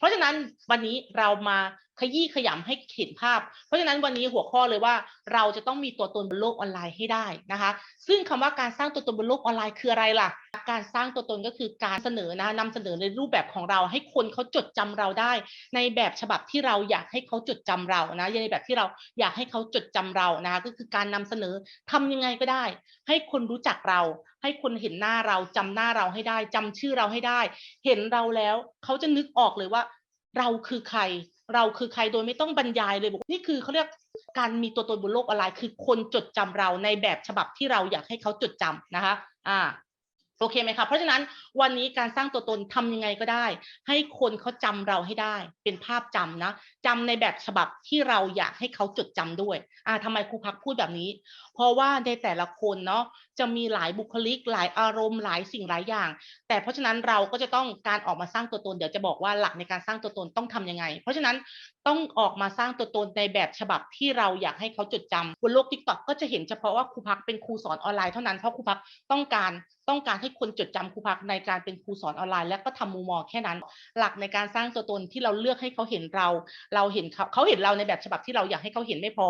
เพราะฉะนั้นวันนี้เรามาขยี้ขยำให้เห็นภาพ เพราะฉะนั้นวันนี้หัวข้อเลยว่าเราจะต้องมีตัวตนบนโลกออนไลน์ให้ได้นะคะ ซึ่งคำว่าการสร้างตัวตนบนโลกออนไลน์คืออะไรล่ะ การสร้างตัวตนก็คือการเสนอนะนำเสนอในรูปแบบของเราให้คนเขาจดจำเราได้ ในแบบฉบับที่เราอยากให้เขาจดจำเรานะในแบบที่เราอยากให้เขาจดจำเรานะคะก็คือการนำเสนอทำยังไงก็ได้ ให้คนรู้จักเรา ให้คนเห็นหน้าเราจำหน้าเราให้ได้จำชื่อเราให้ได้ เห็นเราแล้วเขาจะนึกออกเลยว่า เราคือใคร เราคือใครโดยไม่ต้องบรรยายเลยบอกนี่คือเขาเรียกการมีตัวตนบนโลกออนไลน์คือคนจดจำเราในแบบฉบับที่เราอยากให้เขาจดจำนะคะ อ่าโอเคไหมคะ เพราะฉะนั้นวันนี้การสร้างตัวตนทำยังไงก็ได้ ให้คนเขาจำเราให้ได้ เป็นภาพจำนะจำในแบบฉบับที่เราอยากให้เขาจดจำด้วย อ่าทำไมครูพักพูดแบบนี้ เพราะว่าในแต่ละคนเนาะจะมีหลายบุคลิก หลายอารมณ์หลายสิ่งหลายอย่าง แต่เพราะฉะนั้นเราก็จะต้องการออกมาสร้างตัวตน เดี๋ยวจะบอกว่าหลักในการสร้างตัวตนต้องทำยังไง เพราะฉะนั้นต้องออกมาสร้างตัวตนในแบบฉบับที่เราอยากให้เขาจดจำบนโลกทิกตอกก็จะเห็นเฉพาะว่าครูพักเป็นครูสอนออนไลน์เท่านั้นเพราะครูพักต้องการต้องการให้คนจดจำครูพักในการเป็นครูสอนออนไลน์ และก็ทำมูมอแค่นั้น หลักในการสร้างตัวตนที่เราเลือกให้เขาเห็นเรา เราเห็นเขาเขาเห็นเราในแบบฉบับที่เราอยากให้เขาเห็นไม่พอ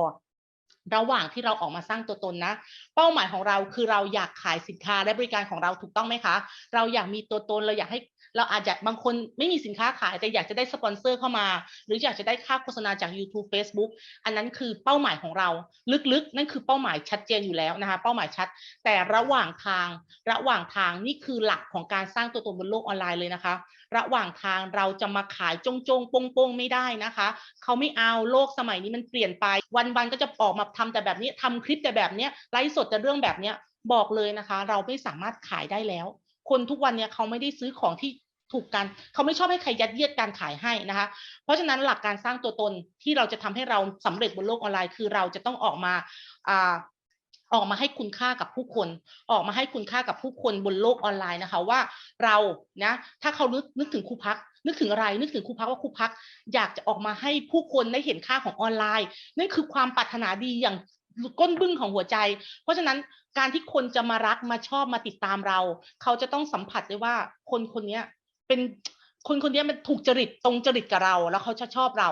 ระหว่างที่เราออกมาสร้างตัวตนนะ เป้าหมายของเราคือเราอยากขายสินค้าและบริการของเราถูกต้องไหมคะ เราอยากมีตัวตนเราอยากให้เราอาจจะบางคนไม่มีสินค้าขายแต่อยากจะได้สปอนเซอร์เข้ามา หรืออยากจะได้ค่าโฆษณาจาก YouTube Facebook อันนั้นคือเป้าหมายของเรา ลึกๆ นั่นคือเป้าหมายชัดเจนอยู่แล้วนะคะ เป้าหมายชัด แต่ระหว่างทาง ระหว่างทางนี่คือหลักของการสร้างตัวตนบนโลกออนไลน์เลยนะคะ ระหว่างทางเราจะมาขายจงจงๆโปงๆไม่ได้นะคะเขาไม่เอาโลกสมัยนี้มันเปลี่ยนไป วันๆก็จะออกมาททำแต่แบบนี้ทำคลิปแต่แบบเนี้ยไลฟ์สดแต่เรื่องแบบเนี้ยบอกเลยนะคะ เราไม่สามารถขายได้แล้ว คนทุกวันเนี้ยเขาไม่ได้ซื้อของที่ถูกกันเขาไม่ชอบให้ใครยัดเยียดการขายให้นะคะ เพราะฉะนั้นหลักการสร้างตัวตนที่เราจะทำให้เราสำเร็จบนโลกออนไลน์ คือเราจะต้องออกมา ออกมาให้คุณค่ากับผู้คน ออกมาให้คุณค่ากับผู้คนบนโลกออนไลน์นะคะว่าเรานะถ้าเขานึกนึกถึงครูพัก นึกถึงอะไร นึกถึงครูพักว่าครูพัก อยากจะออกมาให้ผู้คนได้เห็นค่าของออนไลน์นั่นคือความปรารถนาดีอย่างก้นบึ้งของหัวใจ เพราะฉะนั้นการที่คนจะมารักมาชอบมาติดตามเรา เขาจะต้องสัมผัสได้ว่าคนคนนี้เป็นคนคนนี้มันถูกจริตตรงจริตกับเรา แล้วเขาจะชอบเรา